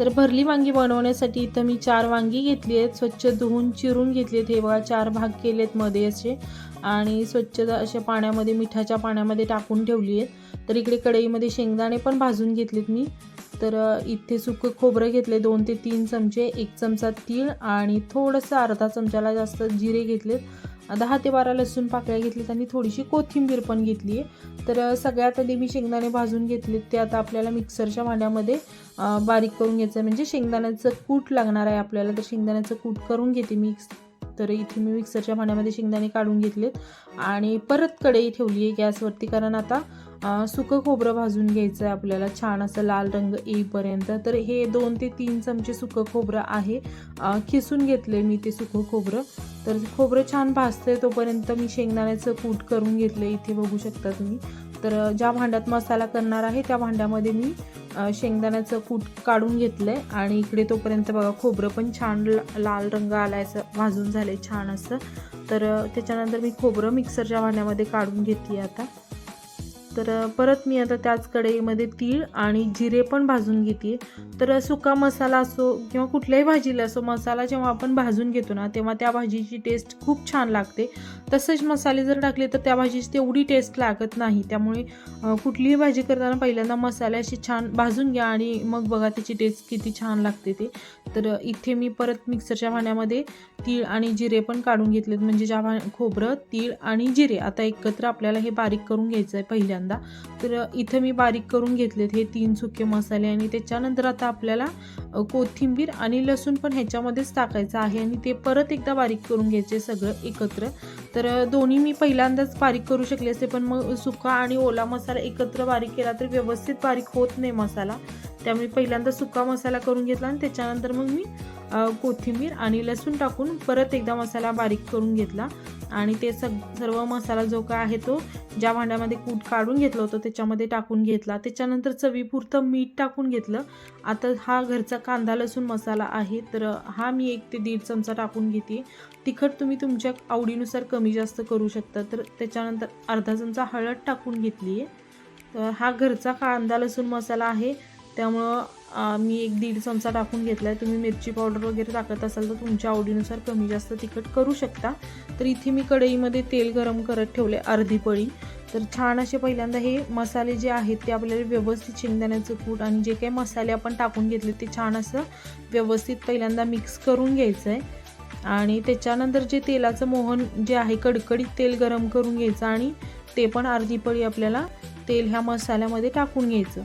तर भरली वांगी बनवण्यासाठी इथं मी चार वांगी घेतली आहेत. स्वच्छ धुवून चिरून घेतली आहेत. हे बघा चार भाग केले आहेत मध्ये असे. आणि स्वच्छ अशा पाण्यामध्ये मिठाच्या पाण्यामध्ये टाकून ठेवली आहेत. तर इकडे कढईमध्ये शेंगदाणे पण भाजून घेतलेत मी. तर इथे सुकं खोबरं घेतले दोन ते तीन चमचे एक चमचा तीळ आणि थोडंसं अर्धा चमच्याला जास्त जिरे घेतलेत. दहा ते बारा लसूण पाकळ्या घेतलीत आणि थोडीशी कोथिंबीर पण घेतली आहे. तर सगळ्यात आधी मी शेंगदाणे भाजून घेतलेत. ते आता आपल्याला मिक्सरच्या भांड्यामध्ये बारीक करून घ्यायचं आहे म्हणजे शेंगदाण्याचं कूट लागणार आहे आपल्याला. तर शेंगदाण्याचं कूट करून घेते मिक्स तर इथे मी मिक्सरच्या भांड्यामध्ये शेंगदाणे काढून घेतलेत. आणि परत कढई ठेवली आहे गॅसवरती कारण आता सुकं खोबरं भाजून घ्यायचं आहे आपल्याला छान असं लाल रंग येईपर्यंत. तर हे दोन ते तीन चमचे सुकं खोबरं आहे. खिसून घेतले मी ते सुकं खोबरं. तर खोबरं छान भाजतंय तोपर्यंत मी शेंगदाण्याचं कूट करून घेतलं इथे बघू शकता तुम्ही. तर ज्या भांड्यात मसाला करणार आहे त्या भांड्यामध्ये मी शेंगदाण्याचं कूट काढून घेतलं आहे आणि इकडे तोपर्यंत बघा खोबरं पण छान लाल रंग आलायचं असं भाजून झालं आहे छान असं. तर त्याच्यानंतर मी खोबरं मिक्सरच्या भांड्यामध्ये काढून घेतली आता. तर परत मी आता त्याच कढईमध्ये तीळ आणि जिरे पण भाजून घेते. तर सुका मसाला असो किंवा कुठल्याही भाजीला असो मसाला जेव्हा आपण भाजून घेतो ना तेव्हा त्या भाजीची टेस्ट खूप छान लागते. तसेच मसाले जर टाकले तर त्या भाजीची तेवढी टेस्ट लागत नाही. त्यामुळे कुठलीही भाजी करताना पहिल्यांदा मसाले अशी छान भाजून घ्या आणि मग बघा त्याची टेस्ट किती छान लागते ते. तर इथे मी परत मिक्सरच्या भाण्यामध्ये तीळ आणि जिरे पण काढून घेतलेत. म्हणजे ज्या भा खोबरं तीळ आणि जिरे. आता एकत्र आपल्याला हे बारीक करून घ्यायचं आहे पहिल्यांदा. तर इथं मी बारीक करून घेतलेत हे तीन सुके मसाले आणि त्याच्यानंतर आता आपल्याला कोथिंबीर आणि लसूण पण ह्याच्यामध्येच टाकायचं आहे आणि ते परत एकदा बारीक करून घ्यायचे सगळं एकत्र. तर दोन्ही मी पहिल्यांदाच बारीक करू शकले असते पण मग सुका आणि ओला मसाला एकत्र बारीक केला तर व्यवस्थित बारीक होत नाही मसाला. त्यामुळे पहिल्यांदा सुका मसाला करून घेतला आणि त्याच्यानंतर मग मी कोथिंबीर आणि लसूण टाकून परत एकदा मसाला बारीक करून घेतला. आणि ते सग सर्व मसाला जो काय आहे तो ज्या भांड्यामध्ये कूट काढून घेतलं होतं त्याच्यामध्ये टाकून घेतला. त्याच्यानंतर चवीपुरतं मीठ टाकून घेतलं. आता हा घरचा कांदा लसूण मसाला आहे तर हा मी एक ते दीड चमचा टाकून घेते. तिखट तुम्ही तुमच्या आवडीनुसार कमी जास्त करू शकता. तर त्याच्यानंतर अर्धा चमचा हळद टाकून घेतली आहे तर हा घरचा कांदा लसूण मसाला आहे. त्यामुळं मी एक दीड चमचा टाकून घेतला आहे तुम्ही मिरची पावडर वगैरे टाकत असाल तर तुमच्या आवडीनुसार कमी जास्त तिखट करू शकता. तर इथे मी कढईमध्ये तेल गरम करत ठेवले अर्धी पळी. तर छान असे पहिल्यांदा हे मसाले जे आहेत ते आपल्याला व्यवस्थित शेंगदाण्याचं कूट आणि जे काही मसाले आपण टाकून घेतले ते छान असं व्यवस्थित पहिल्यांदा मिक्स करून घ्यायचं आहे आणि त्याच्यानंतर जे तेलाचं मोहन जे आहे कडकडीत तेल गरम करून घ्यायचं आणि ते पण अर्धी पळी आपल्याला तेल ह्या मसाल्यामध्ये टाकून घ्यायचं.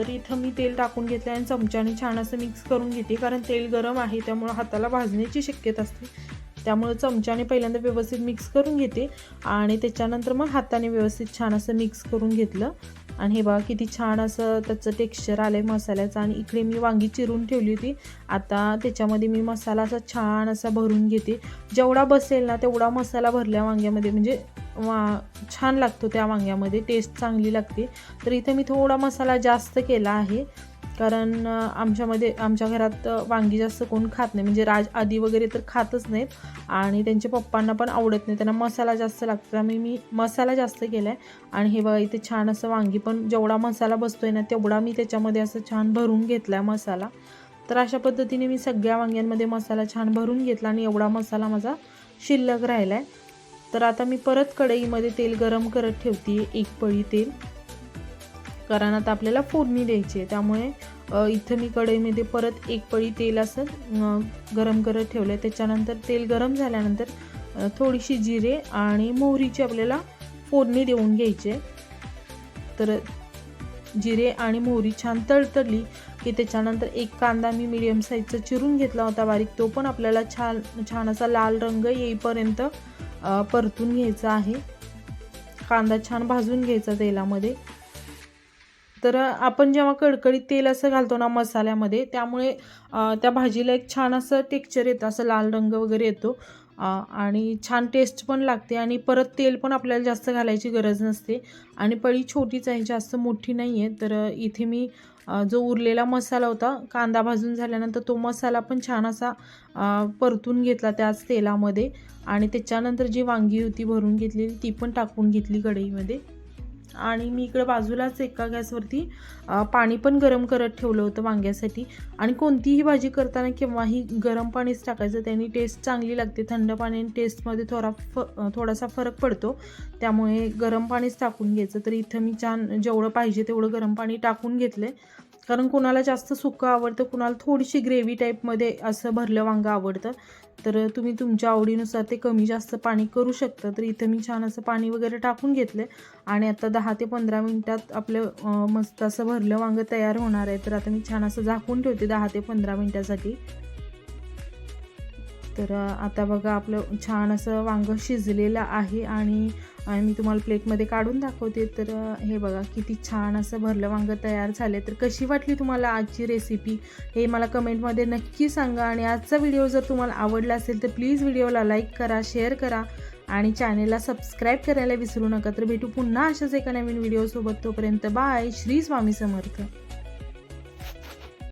तर इथं मी तेल टाकून घेतलं आणि चमच्याने छान असं मिक्स करून घेते कारण तेल गरम आहे त्यामुळं हाताला भाजण्याची शक्यता असते. त्यामुळं चमच्याने पहिल्यांदा व्यवस्थित मिक्स करून घेते आणि त्याच्यानंतर मग हाताने व्यवस्थित छान असं मिक्स करून घेतलं. आणि हे बघा किती छान असं त्याचं टेक्स्चर आलं आहे मसाल्याचं आणि इकडे मी वांगी चिरून ठेवली होती. आता त्याच्यामध्ये मी मसाला असा छान असा भरून घेते. जेवढा बसेल ना तेवढा मसाला भरल्या वांग्यामध्ये म्हणजे वा छान लागतो त्या वांग्यामध्ये टेस्ट चांगली लागते. तर इथे मी थोडा मसाला जास्त केला आहे. कारण आमच्यामध्ये आमच्या घरात वांगी जास्त कोण खात नाही. म्हणजे राज आधी वगैरे तर खातच नाहीत. आणि त्यांच्या पप्पांना पण आवडत नाही. त्यांना मसाला जास्त लागतो. त्यामुळे मी मसाला जास्त केला आहे आणि हे बघा इथे छान असं वांगी पण जेवढा मसाला बसतो आहे ना तेवढा मी त्याच्यामध्ये असं छान भरून घेतला आहे मसाला. तर अशा पद्धतीने मी सगळ्या वांग्यांमध्ये मसाला छान भरून घेतला आणि एवढा मसाला माझा शिल्लक राहिला आहे तर आता मी परत कढईमध्ये तेल गरम करत ठेवते एक पळी तेल. कारण आता आपल्याला फोडणी द्यायची आहे त्यामुळे इथं मी कढईमध्ये परत एक पळी तेल असं गरम करत ठेवलं आहे त्याच्यानंतर तेल गरम झाल्यानंतर थोडीशी जिरे आणि मोहरीची आपल्याला फोडणी देऊन घ्यायची आहे. तर जिरे आणि मोहरी छान तळतळली की त्याच्यानंतर एक कांदा मी मिडियम साईजचा चिरून घेतला होता बारीक तो पण आपल्याला छान छान असा लाल रंग येईपर्यंत परतून घ्यायचा आहे. कांदा छान भाजून घ्यायचा तेलामध्ये. तर आपण जेव्हा कडकडीत तेल असं घालतो ना मसाल्यामध्ये त्यामुळे त्या भाजीला एक छान असं टेक्चर येतं असं लाल रंग वगैरे येतो. आणि छान टेस्ट पण लागते आणि परत तेल पण आपल्याला जास्त घालायची गरज नसते. आणि पळी छोटीच आहे जास्त मोठी नाही आहे तर इथे मी जो उरलेला मसाला होता कांदा भाजून झाल्यानंतर तो मसाला पण छान असा परतून घेतला त्याच तेलामध्ये. आणि त्याच्यानंतर जी वांगी होती भरून घेतलेली ती पण टाकून घेतली कढईमध्ये. आणि मी इकडं बाजूलाच एका गॅसवरती पाणी पण गरम करत ठेवलं होतं वांग्यासाठी. आणि कोणतीही भाजी करताना केव्हाही गरम पाणीच टाकायचं त्याने टेस्ट चांगली लागते. थंड पाण्याने टेस्टमध्ये थोडा फ थोडासा फरक पडतो. त्यामुळे गरम पाणीच टाकून घ्यायचं. तर इथं मी छान जेवढं पाहिजे तेवढं गरम पाणी टाकून घेतलं आहे कारण कुणाला जास्त सुकं आवडतं कुणाला थोडीशी ग्रेव्ही टाईपमध्ये असं भरलं वांगं आवडतं. तर तुम्ही तुमच्या आवडीनुसार ते कमी जास्त पाणी करू शकता. तर इथं मी छान असं पाणी वगैरे टाकून घेतलं आणि आता दहा ते पंधरा मिनटात आपलं मस्त असं भरलं वांगं तयार होणार आहे. तर आता मी छान असं झाकून ठेवते दहा ते पंधरा मिनटासाठी. तर आता बघा आपलं छान असं वांगं शिजलेलं आहे. आणि आणि मी तुम्हाला प्लेटमध्ये काढून दाखवते. तर हे बघा किती छान असं भरलं वांगं तयार झाले तर कशी वाटली तुम्हाला आजची रेसिपी हे मला कमेंटमध्ये नक्की सांगा. आणि आजचा व्हिडिओ जर तुम्हाला आवडला असेल तर प्लीज व्हिडिओला लाईक करा शेअर करा. आणि चॅनेलला सबस्क्राईब करायला विसरू नका. तर भेटू पुन्हा अशाच एका नवीन व्हिडिओसोबत तोपर्यंत बाय श्री स्वामी समर्थ.